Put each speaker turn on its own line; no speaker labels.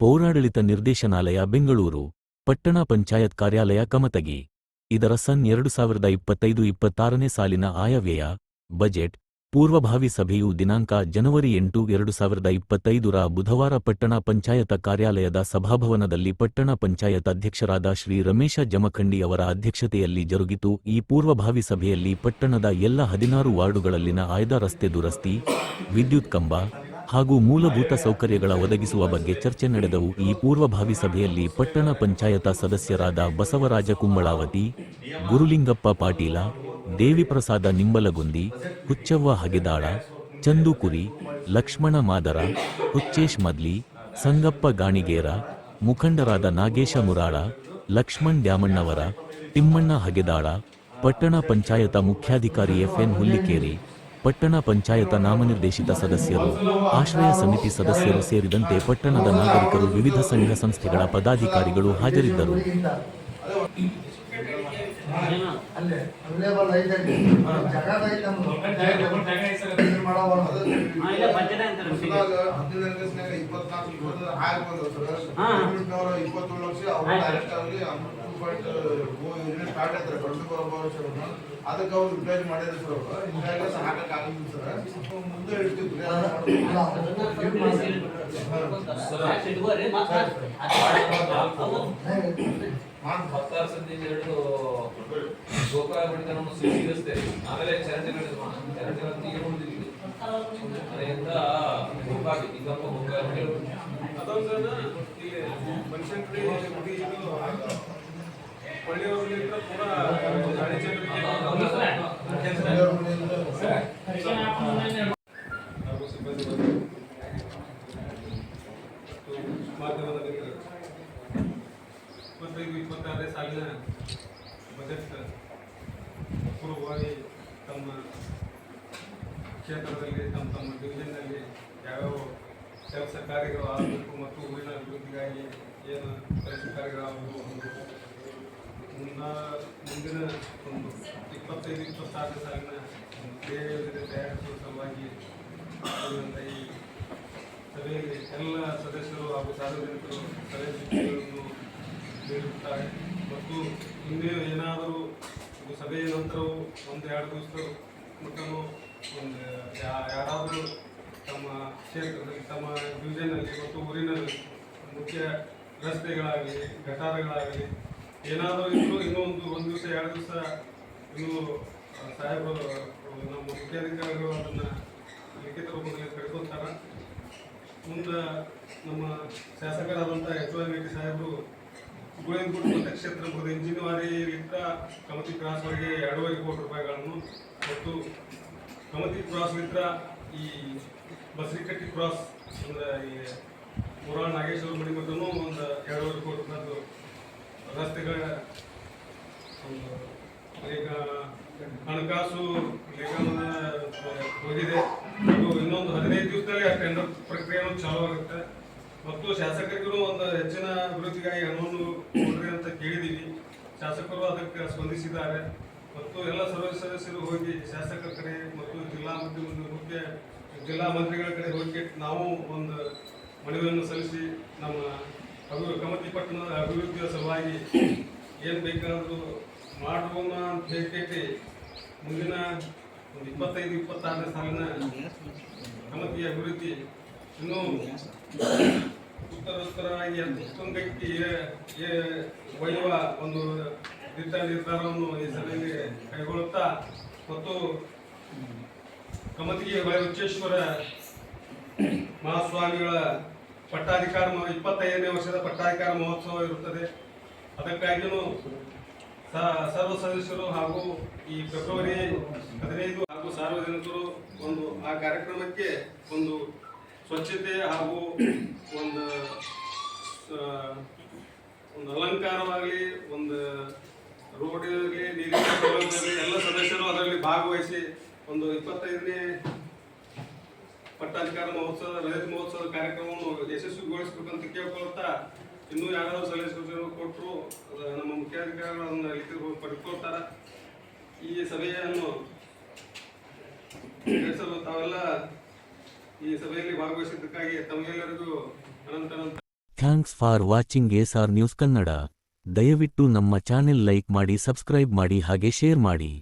ಪೌರಾಡಳಿತ ನಿರ್ದೇಶನಾಲಯ ಬೆಂಗಳೂರು, ಪಟ್ಟಣ ಪಂಚಾಯತ್ ಕಾರ್ಯಾಲಯ ಕಮತಗಿ. ಇದರ ಸನ್ ಎರಡು ಸಾವಿರದ ಇಪ್ಪತ್ತೈದು ಇಪ್ಪತ್ತಾರನೇ ಸಾಲಿನ ಆಯವ್ಯಯ, ಬಜೆಟ್, ಪೂರ್ವಭಾವಿ ಸಭೆಯು ದಿನಾಂಕ ಜನವರಿ ಎಂಟು ಎರಡು ಸಾವಿರದ ಇಪ್ಪತ್ತೈದರ ಬುಧವಾರ ಪಟ್ಟಣ ಪಂಚಾಯತ ಕಾರ್ಯಾಲಯದ ಸಭಾಭವನದಲ್ಲಿ ಪಟ್ಟಣ ಪಂಚಾಯತ್ ಅಧ್ಯಕ್ಷರಾದ ಶ್ರೀ ರಮೇಶ ಜಮಖಂಡಿ ಅವರ ಅಧ್ಯಕ್ಷತೆಯಲ್ಲಿ ಜರುಗಿತು. ಈ ಪೂರ್ವಭಾವಿ ಸಭೆಯಲ್ಲಿ ಪಟ್ಟಣದ ಎಲ್ಲ ಹದಿನಾರು ವಾರ್ಡುಗಳಲ್ಲಿನ ಆಯ್ದ ರಸ್ತೆ ದುರಸ್ತಿ, ವಿದ್ಯುತ್ ಕಂಬ ಹಾಗೂ ಮೂಲಭೂತ ಸೌಕರ್ಯಗಳ ಒದಗಿಸುವ ಬಗ್ಗೆ ಚರ್ಚೆ ನಡೆದವು. ಈ ಪೂರ್ವಭಾವಿ ಸಭೆಯಲ್ಲಿ ಪಟ್ಟಣ ಪಂಚಾಯತ ಸದಸ್ಯರಾದ ಬಸವರಾಜ ಕುಂಬಳಾವತಿ, ಗುರುಲಿಂಗಪ್ಪ ಪಾಟೀಲ, ದೇವಿಪ್ರಸಾದ ನಿಂಬಲಗುಂದಿ, ಹುಚ್ಚವ್ವ ಹಗೆದಾಳ, ಚಂದುಕುರಿ, ಲಕ್ಷ್ಮಣ ಮಾದರ, ಹುಚ್ಚೇಶ್ ಮದ್ಲಿ, ಸಂಗಪ್ಪ ಗಾಣಿಗೇರ, ಮುಖಂಡರಾದ ನಾಗೇಶ ಮುರಾಳ, ಲಕ್ಷ್ಮಣ್ ಡ್ಯಾಮಣ್ಣವರ ತಿಮ್ಮಣ್ಣ ಹಗೆದಾಳ, ಪಟ್ಟಣ ಪಂಚಾಯತ ಮುಖ್ಯಾಧಿಕಾರಿ ಎಫ್ಎನ್ ಹುಲ್ಲಿಕೇರಿ ಪಟ್ಟಣ ಪಂಚಾಯತ ನಾಮನಿರ್ದೇಶಿತ ಸದಸ್ಯರು, ಆಶ್ರಯ ಸಮಿತಿ ಸದಸ್ಯರು ಸೇರಿದಂತೆ ಪಟ್ಟಣದ ನಾಗರಿಕರು ವಿವಿಧ ಸಂಘ ಸಂಸ್ಥೆಗಳ ಪದಾಧಿಕಾರಿಗಳು ಹಾಜರಿದ್ದರು.
ಪಾಯಿಂಟ್ ಸ್ಟಾರ್ಟ್ ಆಯ್ತಾರೆ ಟ್ವೆಂಟಿ ಫೋರ್ ಅದಕ್ಕೆ ಅವ್ರು ರಿಪ್ಲೈಸ್ ಮಾಡಿದ್ರು ಸರ್ ಅವರು. ಹಿಂಗಾಗಿ ಸಹ ಸರ್. ಮುಂದೆ
ಅದು
ಹತ್ತಾರು ಸತಿ ಎರಡು ಗೋಕಾ ಬಿಡ್ತಾನ ಸಿಗಿಸ್ತೆ ಆಮೇಲೆ ಚರಂಡಿಗಳು ಚರಂಡಿಗಳು
ಇಲ್ಲಿ ಬನಶಂಕರಿ ಗುಡಿ ಇದು ಒಳ್ಳೆಯವರಿಂದ ಕೂಡ ಗಾಳಿ ಜನರಿಗೆ ಮಾಧ್ಯಮದ ಇಪ್ಪತ್ತೈದು ಇಪ್ಪತ್ತಾರನೇ ಸಾಲಿನ ಬಜೆಟ್ ಪೂರ್ವವಾಗಿ ತಮ್ಮ ಕ್ಷೇತ್ರದಲ್ಲಿ ತಮ್ಮ ತಮ್ಮ ಡಿವಿಷನ್ನಲ್ಲಿ ಯಾವ್ಯಾವ ಕೆಲಸ ಕಾರ್ಯಗಳು ಆಗಬೇಕು ಮತ್ತು ಊರಿನ ಅಭಿವೃದ್ಧಿಗಾಗಿ ಏನು ಕೆಲಸ ಕಾರ್ಯಗಳಾಗಬೇಕು? ಮುನ್ನ ಮುಂದಿನ ಒಂದು ಇಪ್ಪತ್ತೈದು ಇಪ್ಪತ್ತಾರನೇ ಸಾಲಿನ ಒಂದು ಕ್ರಿಯಾ ಯೋಜನೆ ತಯಾರಿಸುವ ಸಲುವಾಗಿ ಈ ಸಭೆಯಲ್ಲಿ ಎಲ್ಲ ಸದಸ್ಯರು ಹಾಗೂ ಸಾರ್ವಜನಿಕರು ಸಲಹೆ ಸೂಚನೆಗಳನ್ನು ನೀಡುತ್ತಾರೆ ಮತ್ತು ಮುಂದೆ ಏನಾದರೂ ಸಭೆಯ ನಂತರವೂ ಒಂದು ಎರಡು ದಿವಸದ ಮಟ್ಟನೂ ಒಂದು ಯಾರಾದರೂ ತಮ್ಮ ಕ್ಷೇತ್ರದಲ್ಲಿ, ತಮ್ಮ ಡಿವಿಷನಲ್ಲಿ ಮತ್ತು ಊರಿನಲ್ಲಿ ಮುಖ್ಯ ರಸ್ತೆಗಳಾಗಲಿ, ಗಟಾರಗಳಾಗಲಿ ಏನಾದರೂ ಇದ್ರು ಇನ್ನೊಂದು ಒಂದು ದಿವಸ, ಎರಡು ದಿವಸ ಇನ್ನೂ ಸಾಹೇಬರು, ನಮ್ಮ ಮುಖ್ಯಾಧಿಕಾರಿಗಳು ಅದನ್ನು ಲಿಖಿತ ರೂಪದಲ್ಲಿ ಕಳ್ಕೊತಾರೆ. ಮುಂದೆ ನಮ್ಮ ಶಾಸಕರಾದಂಥ ಎಚ್ ವೈ ರೆಡ್ಡಿ ಸಾಹೇಬರು ಗೋವಿಂದಗುಡಿ ನಕ್ಷತ್ರ ಮುಗಿದ ಇಂಜಿನಿಯರಿಂದ ಕಮತಿ ಕ್ರಾಸ್ವರೆಗೆ ಎರಡೂವರೆ ಕೋಟಿ ರೂಪಾಯಿಗಳನ್ನು ಮತ್ತು ಕಮತಿ ಕ್ರಾಸ್ನಿಂದ ಈ ಬಸರಿಕಟ್ಟಿ ಕ್ರಾಸ್ ಅಂದ್ರೆ ಈ ಪುರಾಣ ನಾಗೇಶ್ವರ ಮಡಿ ಮಟ್ಟನೂ ಒಂದು ಎರಡೂವರೆ ಕೋಟಿ ರೂಪಾಯಿದು ರಸ್ತೆಗಳ ಈಗ ಹಣಕಾಸು ನಿಗಮದ ಹೋಗಿದೆ. ಅದು ಇನ್ನೊಂದು ಹದಿನೈದು ದಿವಸದಲ್ಲಿ ಆ ಟೆಂಡರ್ ಪ್ರಕ್ರಿಯೆನೂ ಚಾಲೂ ಆಗುತ್ತೆ. ಮತ್ತು ಶಾಸಕರಿಗೂ ಒಂದು ಹೆಚ್ಚಿನ ಅಭಿವೃದ್ಧಿಗಾಗಿ ಹಣವನ್ನು ಕೊಡ್ರಿ ಅಂತ ಕೇಳಿದ್ದೀವಿ ಶಾಸಕರು ಅದಕ್ಕೆ ಸ್ಪಂದಿಸಿದ್ದಾರೆ. ಮತ್ತು ಎಲ್ಲ ಸರ್ವ ಸದಸ್ಯರು ಹೋಗಿ ಶಾಸಕರ ಕಡೆ ಮತ್ತು ಜಿಲ್ಲಾ ಮುಖ್ಯ ಜಿಲ್ಲಾ ಮಂತ್ರಿಗಳ ಕಡೆ ಹೋಗಿ ನಾವು ಒಂದು ಮನವಿಯನ್ನು ಸಲ್ಲಿಸಿ ನಮ್ಮ ಅಭಿವೃ ಕಮತಿ ಪಟ್ಟಣದ ಅಭಿವೃದ್ಧಿಯ ಸಲುವಾಗಿ ಏನು ಬೇಕಾದರೂ ಮಾಡೋಣ ಅಂತ ಹೇಳಿ ಮುಂದಿನ ಒಂದು ಇಪ್ಪತ್ತೈದು, ಇಪ್ಪತ್ತಾರನೇ ಸಾಲಿನ ಕಮತಿಯ ಅಭಿವೃದ್ಧಿ. ಇನ್ನೂ ಉತ್ತರೋತ್ತರವಾಗಿ ಉತ್ತುಂಗಕ್ಕೆ ಒಯ್ಯುವ ಒಂದು ದಿಟ್ಟ ನಿರ್ಧಾರವನ್ನು ಈ ಸಭೆಯಲ್ಲಿ ಕೈಗೊಳ್ಳುತ್ತಾ, ಮತ್ತು ಕಮತಿಗೆ ಉಚ್ಚೇಶ್ವರ ಮಹಾಸ್ವಾಮಿಗಳ ಪಟ್ಟಾಧಿಕಾರ ಇಪ್ಪತ್ತೈದನೇ ವರ್ಷದ ಪಟ್ಟಾಧಿಕಾರ ಮಹೋತ್ಸವ ಇರುತ್ತದೆ. ಅದಕ್ಕಾಗಿಯೂ ಸರ್ವ ಸದಸ್ಯರು ಹಾಗೂ ಈ ಫೆಬ್ರವರಿ ಹದಿನೈದು ಹಾಗೂ ಸಾರ್ವಜನಿಕರು ಒಂದು ಆ ಕಾರ್ಯಕ್ರಮಕ್ಕೆ ಒಂದು ಸ್ವಚ್ಛತೆ ಹಾಗೂ ಒಂದು ಒಂದು ಅಲಂಕಾರವಾಗಲಿ, ಒಂದು ರೋಡ್ ಇರಲಿ ನೀರಿನ ಎಲ್ಲ ಸದಸ್ಯರು ಅದರಲ್ಲಿ ಭಾಗವಹಿಸಿ ಒಂದು ಇಪ್ಪತ್ತೈದನೇ ಪಟ್ಟಾಧಿಕಾರ ಮಹೋತ್ಸವ, ರಜತ ಮಹೋತ್ಸವದ ಕಾರ್ಯಕ್ರಮವನ್ನು ಯಶಸ್ವಿಗೊಳಿಸಬೇಕಂತ ಕೇಳ್ಕೊಳ್ತಾ ಇನ್ನೂ ಯಾರಾದರೂ ಸಲಹೆ ಸೂಚನೆಗಳು ಕೊಟ್ಟರು ನಮ್ಮ ಮುಖ್ಯಾಧಿಕಾರಿಗಳು ಅದನ್ನು ಲಿಖಿತ ಪಡ್ಕೊಳ್ತಾರೆ. ಈ ಸಭೆಯನ್ನು ನಡೆಸಲು ತಾವೆಲ್ಲ ಈ ಸಭೆಯಲ್ಲಿ ಭಾಗವಹಿಸಿದ್ದಕ್ಕಾಗಿ ತಮಗೆಲ್ಲರಿಗೂ ಅನಂತ
thanks for watching S R news Kannada ದಯವಿಟ್ಟು ನಮ್ಮ ಚಾನೆಲ್ ಲೈಕ್ ಮಾಡಿ, ಸಬ್ಸ್ಕ್ರೈಬ್ ಮಾಡಿ, ಹಾಗೆ ಶೇರ್ ಮಾಡಿ.